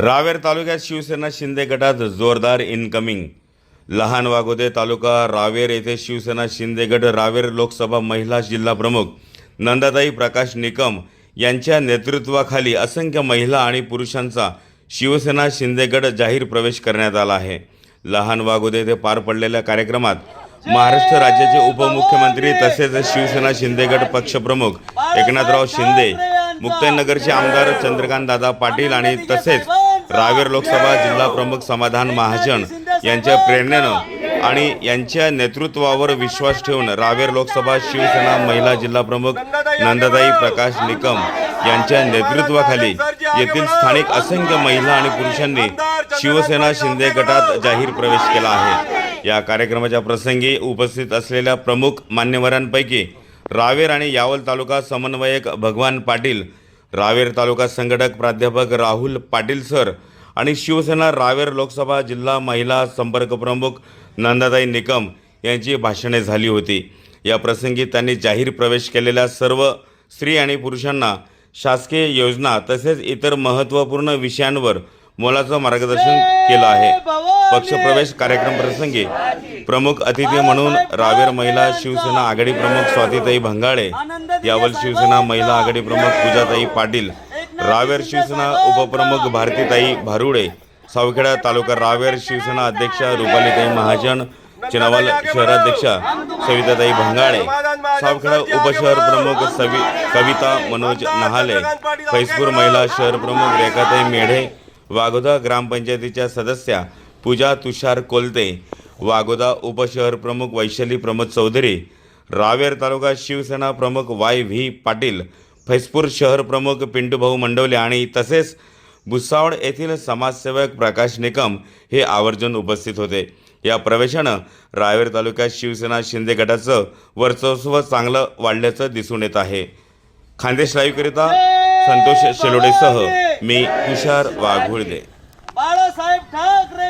रावेर तालुक्यात शिवसेना शिंदे गटात जोरदार इनकमिंग लहान वागोदे तालुका रावेर येथे शिवसेना शिंदे गट रावेर लोकसभा महिला जिल्हा प्रमुख नंदाताई प्रकाश निकम यांच्या नेतृत्वाखाली असंख्य महिला आणि पुरुषांचा शिवसेना शिंदे गट जाहीर प्रवेश करण्यात आला आहे. लहान वागोदे येथे पार पडलेल्या कार्यक्रमात महाराष्ट्र राज्याचे उपमुख्यमंत्री तसेच शिवसेना शिंदे गट पक्षप्रमुख एकनाथराव शिंदे मुक्ताईनगरचे आमदार चंद्रकांत दादा पाटील आणि तसेच रावेर लोकसभा जिल्हा प्रमुख समाधान महाजन यांच्या प्रेरणेनं आणि यांच्या नेतृत्वावर विश्वास ठेवून रावेर लोकसभा शिवसेना महिला जिल्हा प्रमुख नंदाताई प्रकाश निकम यांच्या नेतृत्वाखाली येथील स्थानिक असंख्य महिला आणि पुरुषांनी शिवसेना शिंदे गटात जाहीर प्रवेश केला आहे. या कार्यक्रमाच्या प्रसंगी उपस्थित असलेल्या प्रमुख मान्यवरांपैकी रावेर आणि यावल तालुका समन्वयक भगवान पाटील रावेर तालुका संघटक प्राध्यापक राहुल पाटील सर आणि शिवसेना रावेर लोकसभा जिल्हा महिला संपर्क प्रमुख नंदाताई निकम यांची भाषणे झाली होती. या प्रसंगी त्यांनी जाहीर प्रवेश केलेल्या सर्व स्त्री आणि पुरुषांना शासकीय योजना तसेच इतर महत्त्वपूर्ण विषयांवर मोलाचं मार्गदर्शन केलं आहे. पक्षप्रवेश कार्यक्रम प्रसंगी प्रमुख अतिथी म्हणून रावेर महिला शिवसेना आघाडी प्रमुख स्वातीताई भंगाळे यावल शिवसेना महिला आघाडी प्रमुख पूजाताई पाटील रावेर शिवसेना उपप्रमुख भारतीताई भारुडे सावखेडा तालुका रावेर शिवसेना अध्यक्षा रुपालीताई महाजन चिनावाल शहराध्यक्षा सविताताई भंगाळे सावखेडा उपशहर प्रमुख सवि कविता मनोज नहाले फैजपूर महिला शहर प्रमुख रेखाताई मेढे वाघोदा ग्रामपंचायतीच्या सदस्या पूजा तुषार कोलते वागोदा उपशहर प्रमुख वैशाली प्रमोद चौधरी रावेर तालुका शिवसेना प्रमुख वाय व्ही पाटील फैजपूर शहर प्रमुख पिंटूभाऊ मंडवले आणि तसेच भुसावळ येथील समाजसेवक प्रकाश निकम हे आवर्जून उपस्थित होते. या प्रवेशानं रावेर तालुक्यात शिवसेना शिंदे गटाचं वर्चस्व चांगलं वाढल्याचं दिसून येत आहे. खानदेश लाईव्हकरिता संतोष शेलोडेसह मी तुषार वाघुळदे. बाळासाहेब ठाकरे